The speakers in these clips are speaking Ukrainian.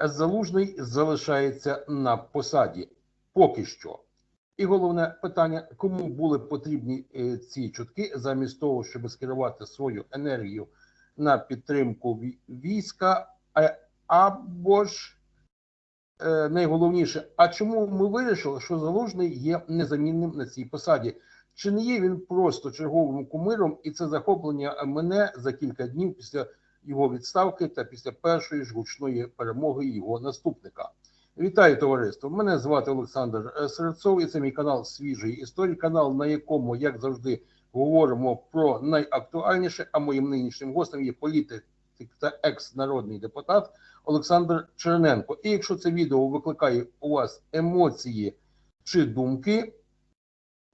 Залужний залишається на посаді поки що. І головне питання: кому були потрібні е, ці чутки, замість того, щоб скерувати свою енергію на підтримку війська, або ж е, найголовніше, а чому ми вирішили, що залужний є незамінним на цій посаді? Чи не є він просто черговим кумиром, і це захоплення мене за кілька днів після його відставки та після першої ж гучної перемоги його наступника? Вітаю товариство! Мене звати Олександр Серцов, і це мій канал Свіжої історії, канал, на якому, як завжди, говоримо про найактуальніше. А моїм нинішнім гостем є політик та екс-народний депутат Олександр Черненко. І якщо це відео викликає у вас емоції чи думки,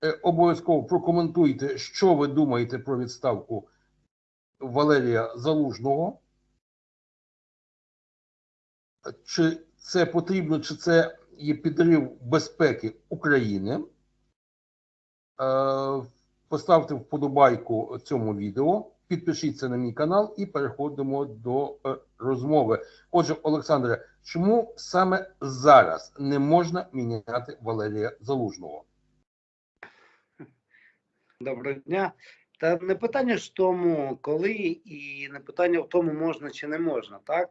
е, обов'язково прокоментуйте, що ви думаєте про відставку Валерія Залужного. Чи це потрібно, чи це є підрив безпеки України? Е, Поставте вподобайку цьому відео, підпишіться на мій канал і переходимо до е, розмови. Отже, Олександре, чому саме зараз не можна міняти Валерія Залужного? Доброго дня. Та не питання ж тому, коли, і не питання в тому, можна чи не можна. Так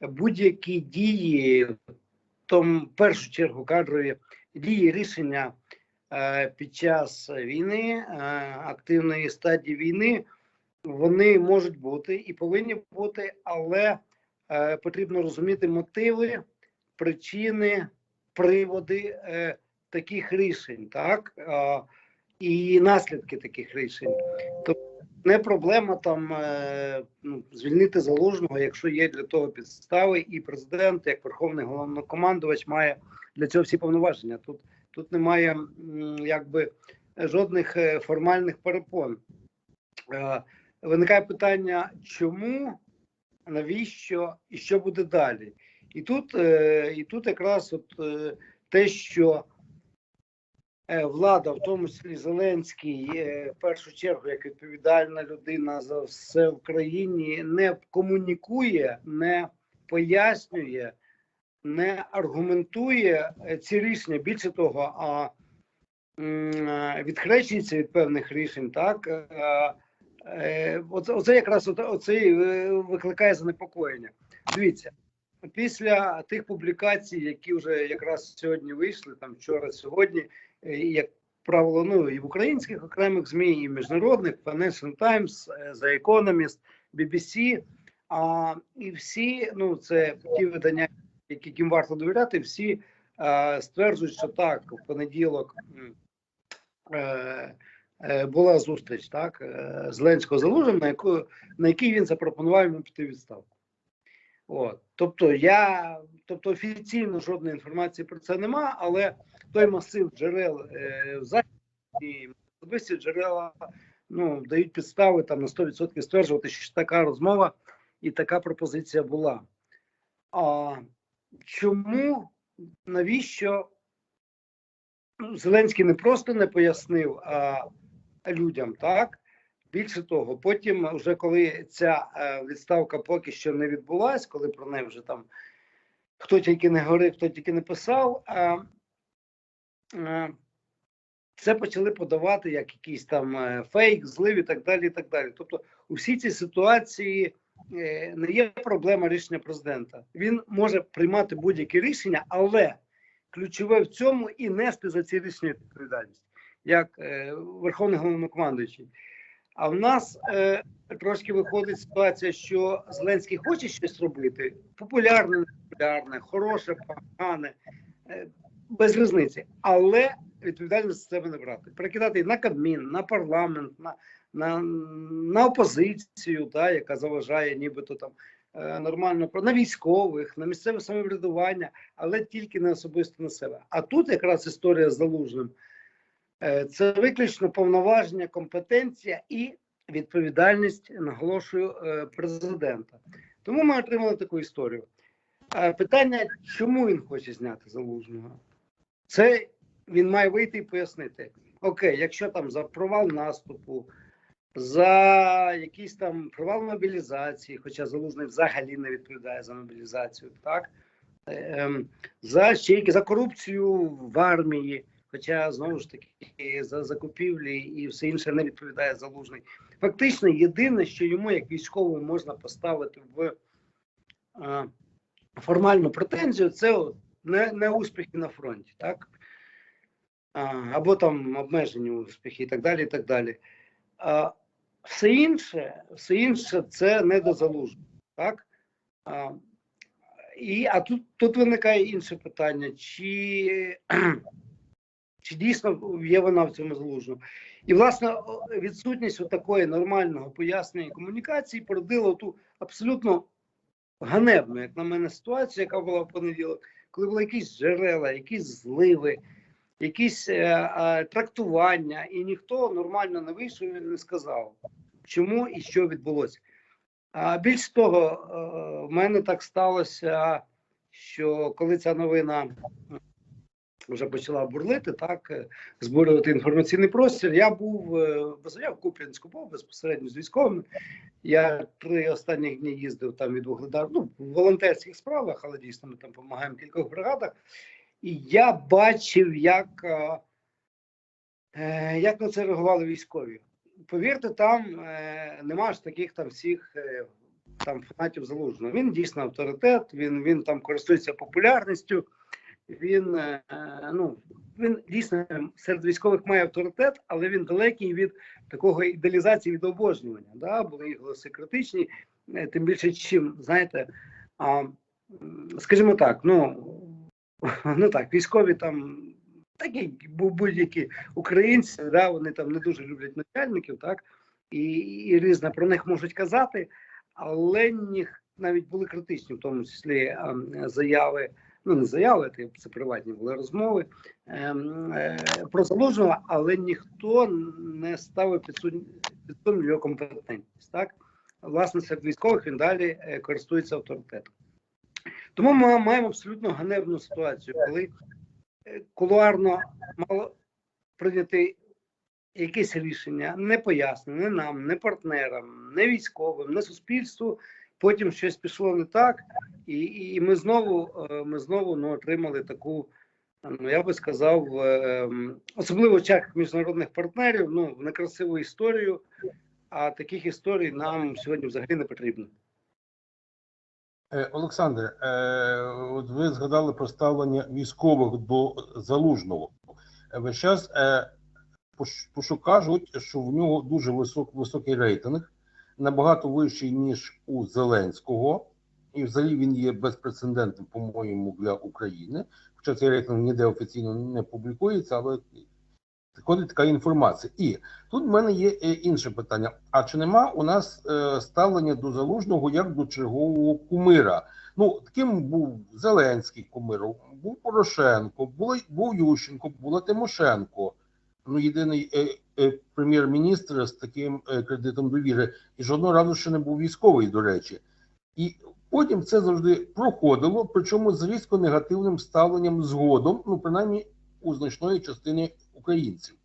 будь-які дії, в першу чергу кадрові дії рішення е, під час війни, е, активної стадії війни, вони можуть бути і повинні бути, але е, потрібно розуміти мотиви, причини, приводи е, таких рішень. Так. Е, і наслідки таких рішень. Тобто не проблема там е, ну, звільнити залужного, якщо є для того підстави, і президент, як верховний головнокомандувач, має для цього всі повноваження. Тут тут немає якби жодних е, формальних перепон. Е, виникає питання, чому, навіщо і що буде далі? І тут, і тут якраз от те, що влада, в тому числі Зеленський, е, в першу чергу, як відповідальна людина за все в країні, не комунікує, не пояснює, не аргументує е, ці рішення. Більше того, а е, відхрещується від певних рішень, так. е, е, Оце, якраз оце, е, викликає занепокоєння. Дивіться, після тих публікацій, які вже якраз сьогодні вийшли, там вчора, сьогодні, е, як правило, ну і в українських окремих ЗМІ, і міжнародних Financial Times, е, The Economist, BBC, а і всі, ну це ті видання, яким варто довіряти, всі е, стверджують, що так, в понеділок е, е, була зустріч так е, Зеленського з на яку на якій він запропонував йому піти відставку. От, тобто я, тобто офіційно жодної інформації про це нема, але той масив джерел е, в західні особисті джерела ну дають підстави там на 100% стверджувати, що така розмова і така пропозиція була. А чому навіщо Ну, Зеленський не просто не пояснив а людям, так? Більше того, потім, вже коли ця е, відставка поки що не відбулась, коли про неї вже там хто тільки не говорив, хто тільки не писав, а, е, це почали подавати як якийсь там е, фейк, злив і так далі. і так далі. Тобто, у всій цій ситуації е, не є проблема рішення президента. Він може приймати будь-які рішення, але ключове в цьому і нести за ці рішення відповідальність, як е, верховний головнокомандуючий. А в нас е, трошки виходить ситуація, що Зеленський хоче щось робити, популярне, непопулярне, хороше, погане, е, без різниці, але відповідальність з себе не брати. Перекидати на Кабмін, на парламент, на, на, на опозицію, та, яка заважає нібито там е, нормально про на військових, на місцеве самоврядування, але тільки не особисто на себе. А тут якраз історія з залужним. Е, Це виключно повноваження, компетенція і відповідальність, наголошую, е, президента. Тому ми отримали таку історію. Е, Питання, чому він хоче зняти залужного? Це він має вийти і пояснити. Окей, якщо там за провал наступу, за якийсь там провал мобілізації, хоча залужний взагалі не відповідає за мобілізацію, так ем, за ще за корупцію в армії, хоча знову ж таки за закупівлі і все інше не відповідає залужний. Фактично, єдине, що йому як військовому можна поставити в е, формальну претензію, це не, не успіхи на фронті, так? А, або там обмежені успіхи і так далі. і так далі. А, все інше, все інше це не до залужного, так? А, і, а тут, тут виникає інше питання: чи, чи дійсно є вона в цьому залужному? І, власне, відсутність такої нормального пояснення комунікації породила ту абсолютно ганебну, як на мене, ситуацію, яка була в понеділок, коли були якісь джерела, якісь зливи, якісь е, е, трактування, і ніхто нормально не вийшов і не сказав, чому і що відбулося. А більш того, е, в мене так сталося, що коли ця новина вже почала бурлити, так е, збурювати інформаційний простір. Я був е, я в Куп'янську був безпосередньо з військовими. Я три останні дні їздив там від Вугледар, ну в волонтерських справах, але дійсно ми там допомагаємо в кількох бригадах. І я бачив, як, е, е, як на це реагували військові. Повірте, там е, нема ж таких там всіх е, там фанатів залужного. Він дійсно авторитет, він, він там користується популярністю. Він е, ну він дійсно серед військових має авторитет, але він далекий від такого ідеалізації від обожнювання. Да? Були голоси критичні, е, тим більше чим знаєте. А, скажімо так, ну, ну так, військові там, так як будь-які українці, да, вони там не дуже люблять начальників, так, і, і різне про них можуть казати, але ніх навіть були критичні, в тому числі заяви. Ну, не заяви, це- приватні були розмови ем, е, про залужного, але ніхто не ставив під сумнів його компетентність. Так, власне, серед військових він далі е, користується авторитетом. Тому ми маємо абсолютно ганебну ситуацію, коли е, кулуарно мало прийняти якесь рішення, не пояснене нам, не партнерам, не військовим, не суспільству. Потім щось пішло не так, і, і ми знову е, ми знову ну, отримали таку, ну я би сказав, е, особливо в очах міжнародних партнерів, ну некрасиву історію. А таких історій нам сьогодні взагалі не потрібно. Е, Олександр, е, от ви згадали про ставлення військових до залужного. Весь час е, пош- пошу кажуть, що в нього дуже висок, високий рейтинг, набагато вищий, ніж у Зеленського. І взагалі він є безпрецедентним, по-моєму, для України. Хоча цей рейтинг ніде офіційно не публікується, але ходить така інформація. І тут в мене є е, інше питання: а чи нема у нас е, ставлення до залужного як до чергового кумира? Ну, таким був Зеленський кумиром, був Порошенко, був Ющенко, була Тимошенко. Ну, єдиний е, прем'єр-міністр з таким е, кредитом довіри, і жодного разу ще не був військовий, до речі. І потім це завжди проходило, причому з різко негативним ставленням згодом, ну принаймні у значної частини українців.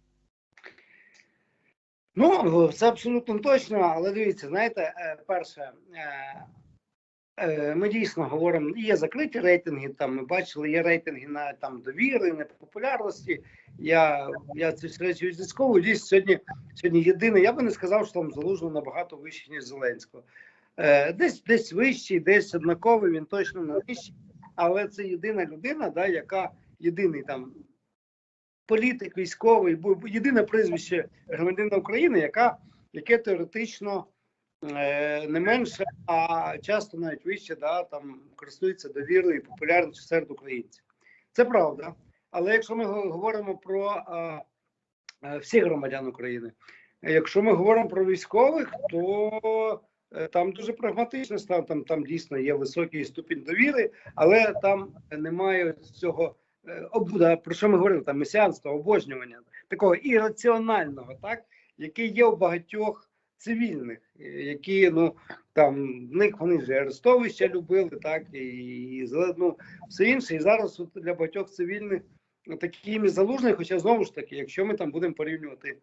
Ну, це абсолютно точно, але дивіться, знаєте, е, перше, е, е, ми дійсно говоримо, є закриті рейтинги, там ми бачили, є рейтинги на там довіри, на популярності. Я, я все речі відслідковую. Дійсно, сьогодні, сьогодні єдине, я би не сказав, що там залужно набагато вище, ніж Зеленського. Е, Десь десь вищий, десь однаковий, він точно не вищий, але це єдина людина, да, яка єдиний там політик, військовий, єдине прізвище громадянина України, яка, яке теоретично е, не менше, а часто навіть вище, да, там користується довірою і популярністю серед українців. Це правда. Але якщо ми говоримо про е, е, всіх громадян України, е, якщо ми говоримо про військових, то е, там дуже прагматично стан, там, там дійсно є високий ступінь довіри, але там немає цього е, обуда, про що ми говорили, там месіанства, обожнювання, такого ірраціонального, так, яке є у багатьох цивільних, е, які ну там в них вони ж арестовища любили, так і, і ну, все інше. І зараз от для багатьох цивільних ну, такими залужний, хоча знову ж таки, якщо ми там будемо порівнювати.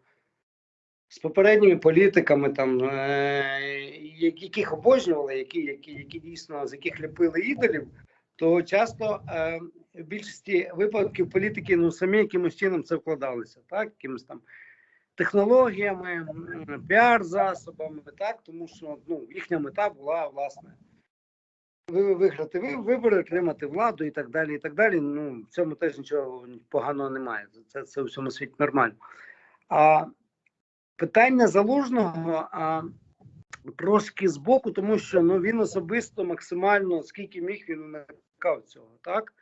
З попередніми політиками, там е, яких обожнювали, які, які, які дійсно з яких ліпили ідолів, то часто е, в більшості випадків політики ну самі якимось чином це вкладалися, так, якимось там технологіями, піар-засобами, так, тому що ну, їхня мета була власне виграти вибори, отримати владу і так далі. І так далі. Ну в цьому теж нічого поганого немає. Це це у всьому світі нормально. А питання залужного а, трошки збоку, тому що ну він особисто максимально скільки міг він уникав цього. Так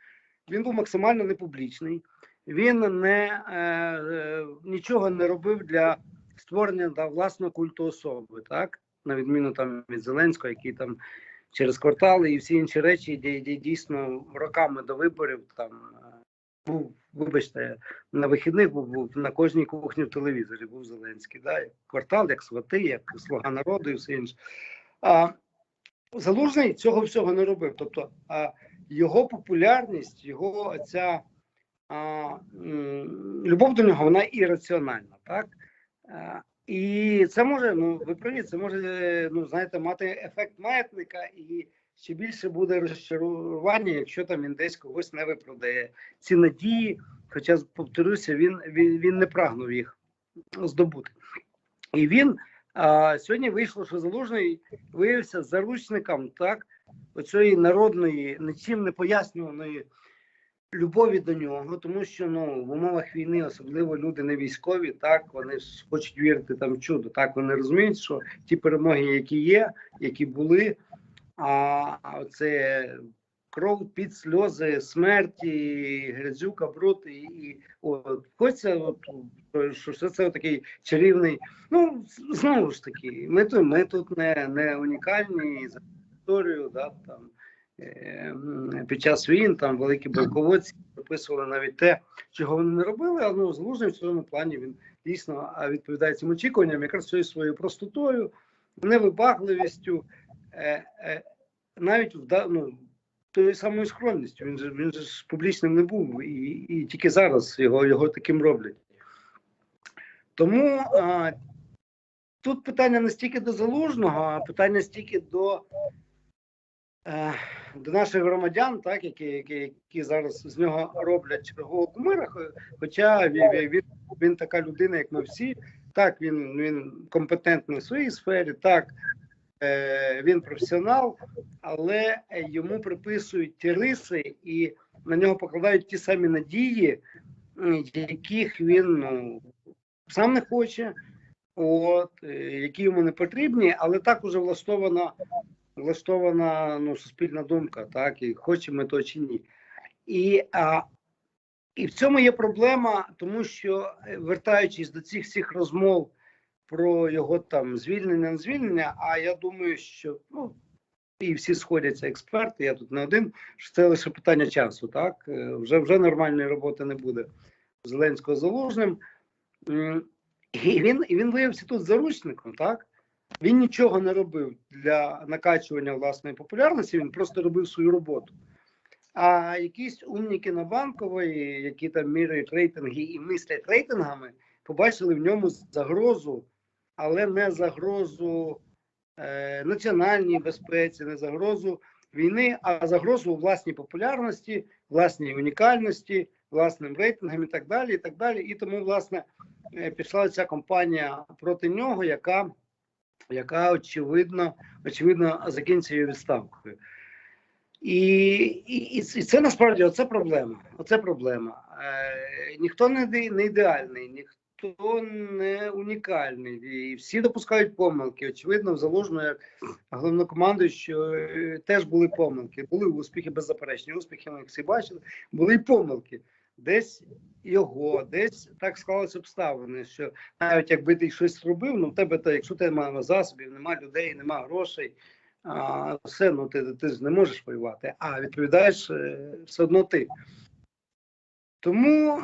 він був максимально непублічний. Він не е, е, нічого не робив для створення да, власного культу особи, так на відміну там від Зеленського, який там через квартали і всі інші речі, де, де дійсно роками до виборів там е, був, вибачте, на вихідних був, був на кожній кухні в телевізорі був Зеленський. Да? Квартал, як свати, як слуга народу і все інше. А Залужний цього всього не робив. Тобто а, його популярність, його ця любов до нього, вона ірраціональна, так? І це може, ну ви праві, це може, ну знаєте, мати ефект маятника, і ще більше буде розчарування, якщо там він десь когось не виправдає. Ці надії, хоча повторюся, він, він, він не прагнув їх здобути. І він а, сьогодні вийшло, що залужний виявився заручником так, оцієї народної, нічим не пояснюваної любові до нього, тому що ну в умовах війни, особливо люди не військові, так вони ж хочуть вірити там в чудо. Так вони розуміють, що ті перемоги, які є, які були, а це кров під сльози, смерті, грязюка, бруд і, і от хочеться, от що що це такий чарівний. Ну знову ж таки, ми тут ми тут не, не унікальні за історію, да там. Е, м, Під час війн там великі полководці прописували навіть те, чого вони не робили, але ну, залужний в цьому плані він дійсно відповідає цим очікуванням, якраз цією своєю простотою, невибагливістю, е, е, навіть ну, тою самою скромністю. Він же він же ж публічним не був, і, і тільки зараз його, його таким роблять. Тому а, тут питання не стільки до залужного, а питання стільки до е, до наших громадян, так, які, які, які зараз з нього роблять чергового кумира, хоча він, він, він, така людина, як ми всі, так, він, він компетентний в своїй сфері, так, е, він професіонал, але йому приписують ті риси і на нього покладають ті самі надії, яких він ну, сам не хоче, от, е, які йому не потрібні, але так уже влаштована влаштована ну, суспільна думка, так, і хочемо то чи ні. І, а, і в цьому є проблема, тому що, е, вертаючись до цих всіх розмов про його там звільнення, не звільнення, а я думаю, що ну, і всі сходяться експерти, я тут не один, що це лише питання часу, так? Е, Вже, вже нормальної роботи не буде Зеленського залужним. І він, і він виявився тут заручником, так? Він нічого не робив для накачування власної популярності, він просто робив свою роботу. А якісь умніки на банкової, які там міряють рейтинги і мислять рейтингами, побачили в ньому загрозу, але не загрозу е, національній безпеці, не загрозу війни, а загрозу власній популярності, власній унікальності, власним рейтингам і так далі. І так далі. І тому, власне, е, пішла ця кампанія проти нього, яка яка очевидно, очевидно закінчиться її відставкою. І, і, і це- і насправді оце проблема. Оце проблема. Е, ніхто не, не ідеальний, ніхто не унікальний. І всі допускають помилки. Очевидно, в залужно, як головнокомандуючого, е, теж були помилки. Були успіхи, беззаперечні успіхи, ми їх всі бачили. Були й помилки. Десь його, десь так склалися обставини, що навіть якби ти щось зробив, ну в тебе то, якщо ти немає засобів, немає людей, немає грошей, а, все, ну ти, ти ж не можеш воювати, а відповідаєш е, все одно ти. Тому,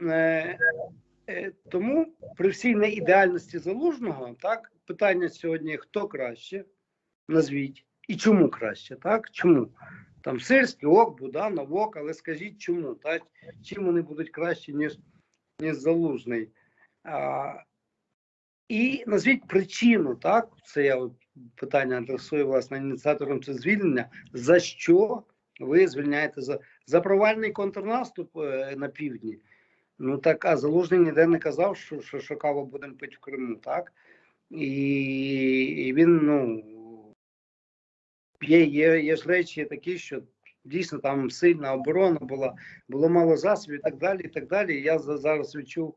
е, е, тому при всій неідеальності залужного, так, питання сьогодні: хто краще, назвіть, і чому краще, так? Чому? Там Сирський, ок, Буданов, ок, але скажіть чому, так? Чим вони будуть краще, ніж, ніж залужний? А, і назвіть причину, так? Це я питання адресую власне ініціаторам це звільнення. За що ви звільняєте за, за провальний контрнаступ е, на півдні. Ну так, а Залужний ніде не казав, що, що, що каву будемо пити в Криму, так? І, і він, ну, є, є, є ж речі такі, що дійсно там сильна оборона була, було мало засобів і так далі. і так далі. Я за- зараз відчув,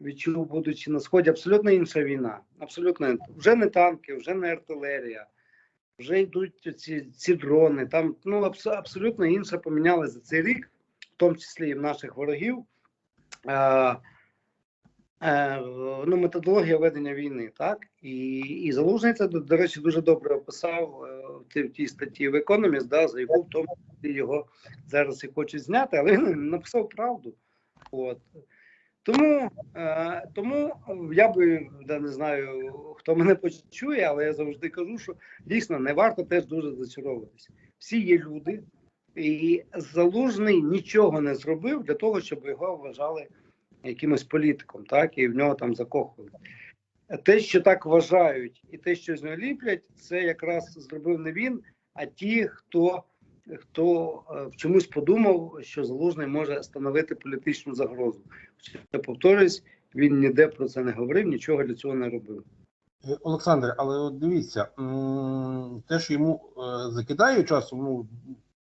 відчув, будучи на сході, абсолютно інша війна. Абсолютно вже не танки, вже не артилерія, вже йдуть ці, ці дрони. Там ну абс- абсолютно інше помінялося за цей рік, в тому числі і в наших ворогів. Е, ну, методологія ведення війни, так і, і Залужний це до, речі дуже добре описав е, в тій- статті в Economist, да, за яку в тому його зараз і хочуть зняти, але він написав правду. От. Тому, е, тому я би да, не знаю, хто мене почує, але я завжди кажу, що дійсно не варто теж дуже зачаровуватися. Всі є люди, і залужний нічого не зробив для того, щоб його вважали якимось політиком, так і в нього там закохували. Те, що так вважають, і те, що з нього ліплять, це якраз зробив не він, а ті, хто хто е, чомусь подумав, що залужний може становити політичну загрозу. Хоча, повторюсь, він ніде про це не говорив, нічого для цього не робив. Е, Олександр, але от дивіться, те, що йому е, закидає часом, ну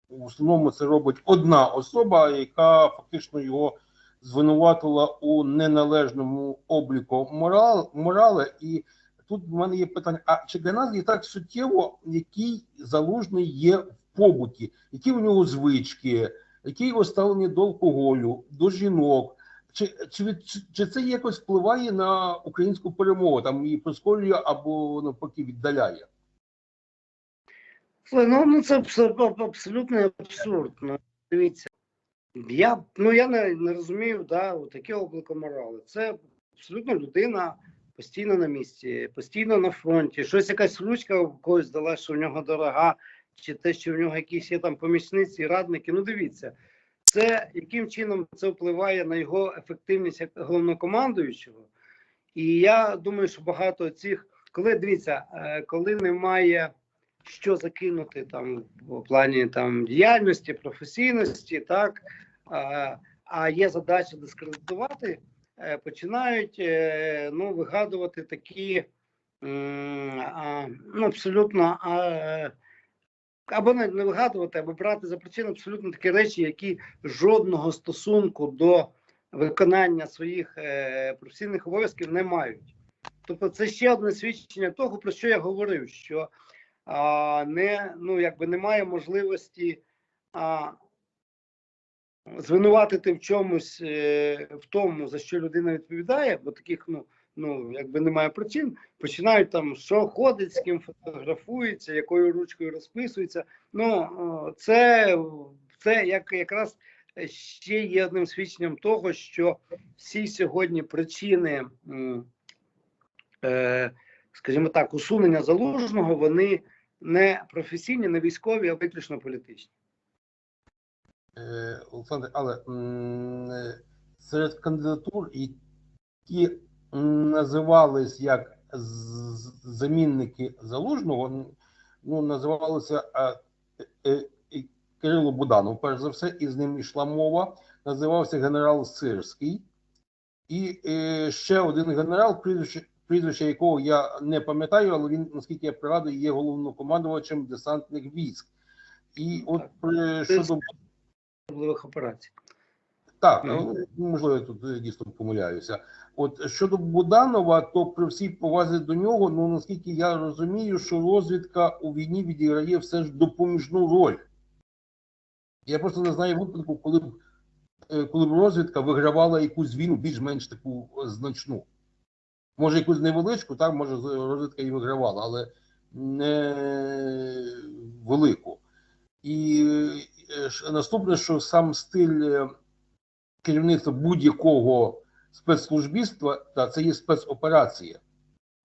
в основному це робить одна особа, яка фактично його звинуватила у неналежному обліку морал, морали. І тут в мене є питання: а чи для нас є так суттєво, який залужний є в побуті, які у нього звички, які його ставлення до алкоголю, до жінок? Чи, чи, чи, це якось впливає на українську перемогу, там її прискорює або навпаки віддаляє? Ну, ну це абсолютно абсурд. Ну, дивіться, я, ну, я не, не розумію, да, таке облико морали. Це абсолютно людина постійно на місці, постійно на фронті. Щось якась ручка в когось здала, що в нього дорога, чи те, що в нього якісь є там помічниці, радники. Ну, дивіться, це яким чином це впливає на його ефективність як головнокомандуючого. І я думаю, що багато цих, коли дивіться, е, коли немає що закинути там в плані там діяльності, професійності, так а, а є задача дискредитувати, е, починають е, ну, вигадувати такі ну, абсолютно або не, вигадувати, або брати за причину абсолютно такі речі, які жодного стосунку до виконання своїх е, професійних обов'язків не мають. Тобто, це ще одне свідчення того, про що я говорив, що не ну якби немає можливості а, звинуватити в чомусь е, в тому, за що людина відповідає, бо таких ну ну якби немає причин. Починають там, що ходить, з ким фотографується, якою ручкою розписується. Ну це, це як якраз ще є одним свідченням того, що всі сьогодні причини. Е, скажімо так, усунення залужного, вони не професійні, не військові, а виключно політичні. Е, Олександр, але е, серед кандидатур, які називались як замінники залужного, ну називалися е, Кирило Буданов, перш за все, і з ним йшла мова. Називався генерал Сирський. І ще один генерал, прізвище, прізвище якого я не пам'ятаю, але він, наскільки я пригадую, є головнокомандувачем десантних військ. І от при, щодо особливих операцій. так, ну, можливо, я тут е, дійсно помиляюся. От щодо Буданова, то при всій повазі до нього, ну наскільки я розумію, що розвідка у війні відіграє все ж допоміжну роль. Я просто не знаю випадку, коли б е, коли б розвідка вигравала якусь війну більш-менш таку е, значну. Може, якусь невеличку, так, може, розвідка і вигравала, але не велику. І е, наступне, що сам стиль е, керівництва будь-якого спецслужбіства, та це є спецоперація.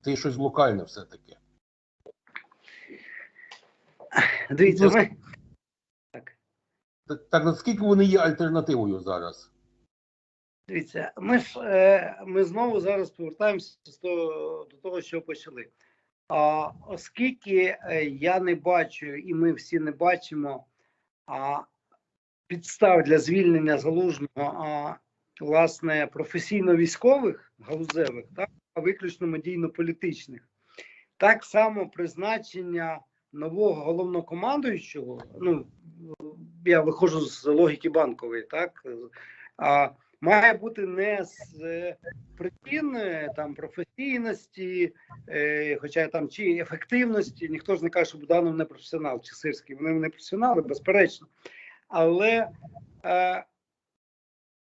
Це є щось локальне все-таки. Дивіться, ми, так, Так, так наскільки вони є альтернативою зараз? Дивіться, ми ж е, ми знову зараз повертаємося до того, що почали. А оскільки е, я не бачу, і ми всі не бачимо а, підстав для звільнення залужного, а власне професійно-військових галузевих, так, а виключно медійно-політичних. Так само призначення нового головнокомандуючого, ну я виходжу з логіки банкової, так а має бути не з е, причин е, там професійності, е, хоча там чи ефективності, ніхто ж не каже, що Буданов не професіонал чи Сирський, вони не професіонали, безперечно. Але е,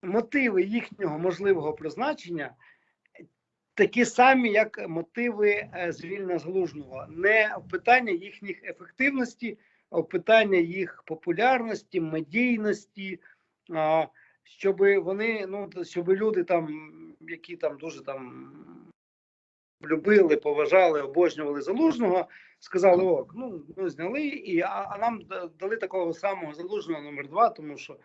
мотиви їхнього можливого призначення такі самі, як мотиви звільнення залужного, не питання їхніх ефективності, а питання їх популярності, медійності. Щоб вони, ну щоб люди там, які там дуже там любили, поважали, обожнювали залужного, сказали: ок, ну ми зняли, і а, а нам дали такого самого залужного номер два, тому що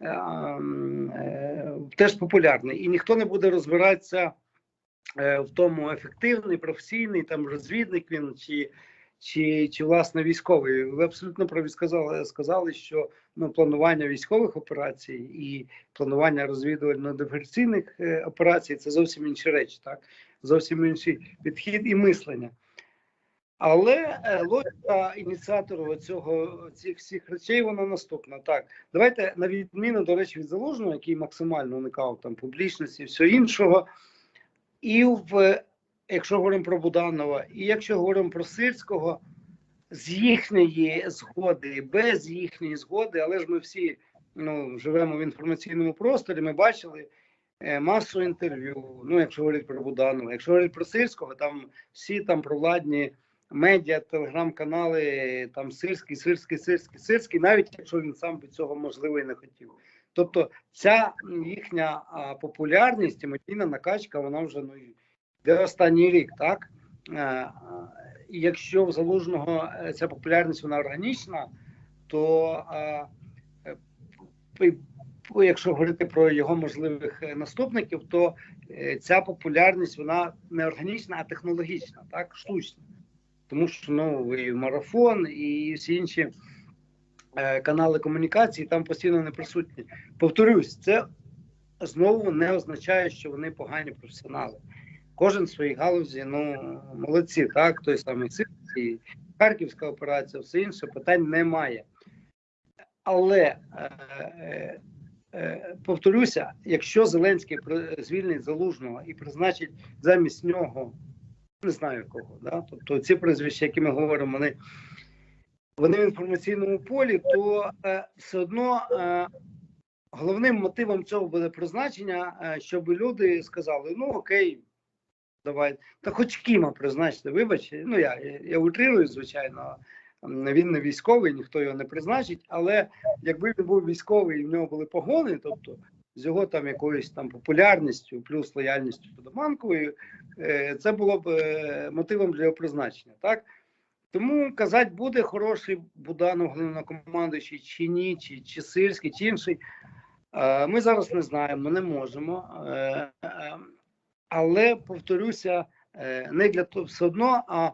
е, е, теж популярний, і ніхто не буде розбиратися е, в тому, ефективний, професійний, там розвідник він чи. Чи, чи власне військовий? Ви абсолютно праві сказали, сказали, що ну, планування військових операцій і планування розвідувально-диверсійних е, операцій це зовсім інші речі, так? Зовсім інший підхід і мислення. Але е, логіка ініціатору цього цих всіх речей вона наступна. Так, давайте на відміну, до речі, від залужного, який максимально уникав там публічності і всього іншого, і в якщо говоримо про Буданова, і якщо говоримо про Сирського, з їхньої згоди, без їхньої згоди, але ж ми всі ну, живемо в інформаційному просторі, ми бачили е, масу інтерв'ю. Ну, якщо говорити про Буданова, якщо говорити про Сирського, там всі там провладні медіа, телеграм-канали, там Сирський, Сирський, Сирський, Сирський, навіть якщо він сам би цього можливо і не хотів. Тобто ця їхня популярність і медійна накачка, вона вже ну де останній рік, так? Е, і якщо в залужного е, ця популярність вона органічна, то е, якщо говорити про його можливих наступників, то ця популярність вона не органічна, а технологічна, так, штучна. Тому що ну і марафон, і всі інші канали комунікації там постійно не присутні. Повторюсь, це знову не означає, що вони погані професіонали кожен в своїй галузі, ну молодці, так, той самий Сирський, Харківська операція, все інше питань немає. Але е, е, е, повторюся, якщо Зеленський звільнить залужного і призначить замість нього, не знаю кого, да? тобто ці прізвища, які ми говоримо, вони, вони в інформаційному полі, то все одно. Головним мотивом цього буде призначення, щоб люди сказали: ну окей, давай, та хоч Кіма призначте, вибач, ну я, я утрирую, звичайно, він не військовий, ніхто його не призначить, але якби він був військовий і в нього були погони, тобто з його там якоюсь там популярністю, плюс лояльністю до банкової, е, це було б е, мотивом для його призначення, так? Тому казати, буде хороший Буданов головнокомандуючий чи ні, чи, чи Сирський, чи інший. Е, Ми зараз не знаємо, ми не можемо. Але повторюся, е, не для того все одно, а,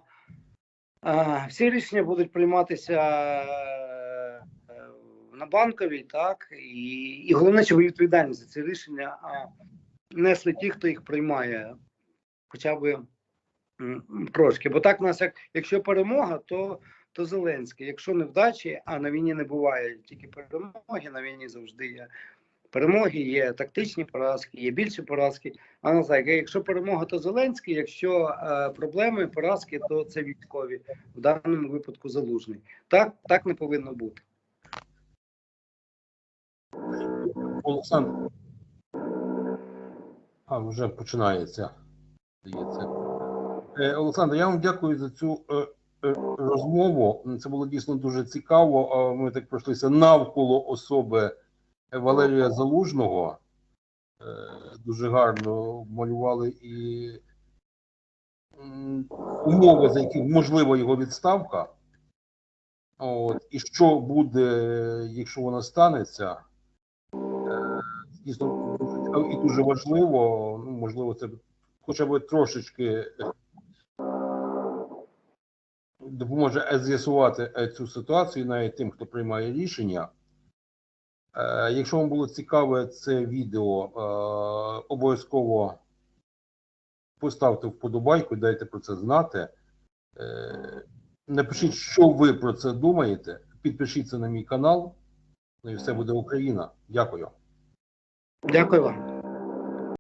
а всі рішення будуть прийматися е, на банковій, так і, і головне, щоб відповідальність за ці рішення а, несли ті, хто їх приймає, хоча б трошки. Бо так в нас, як якщо перемога, то, то Зеленський. Якщо невдачі, а на війні не буває тільки перемоги, на війні завжди є перемоги, є тактичні поразки, є більші поразки. А на якщо перемога, то Зеленський, якщо е, проблеми, поразки, то це військові. В даному випадку залужний. Так, так не повинно бути. Олександр. А, вже починається. Здається. Е, Олександр, я вам дякую за цю е, е, розмову. Це було дійсно дуже цікаво. Ми так пройшлися навколо особи Валерія Залужного. Е, Дуже гарно малювали і умови, за яких можлива його відставка. От, і що буде, якщо вона станеться, Е, дійсно і дуже важливо. Ну, можливо, це хоча б трошечки допоможе з'ясувати цю ситуацію навіть тим, хто приймає рішення. Е, Якщо вам було цікаве це відео, е, обов'язково поставте вподобайку, дайте про це знати. Е, Напишіть, що ви про це думаєте. Підпишіться на мій канал. Ну і все буде Україна. Дякую. Дякую вам.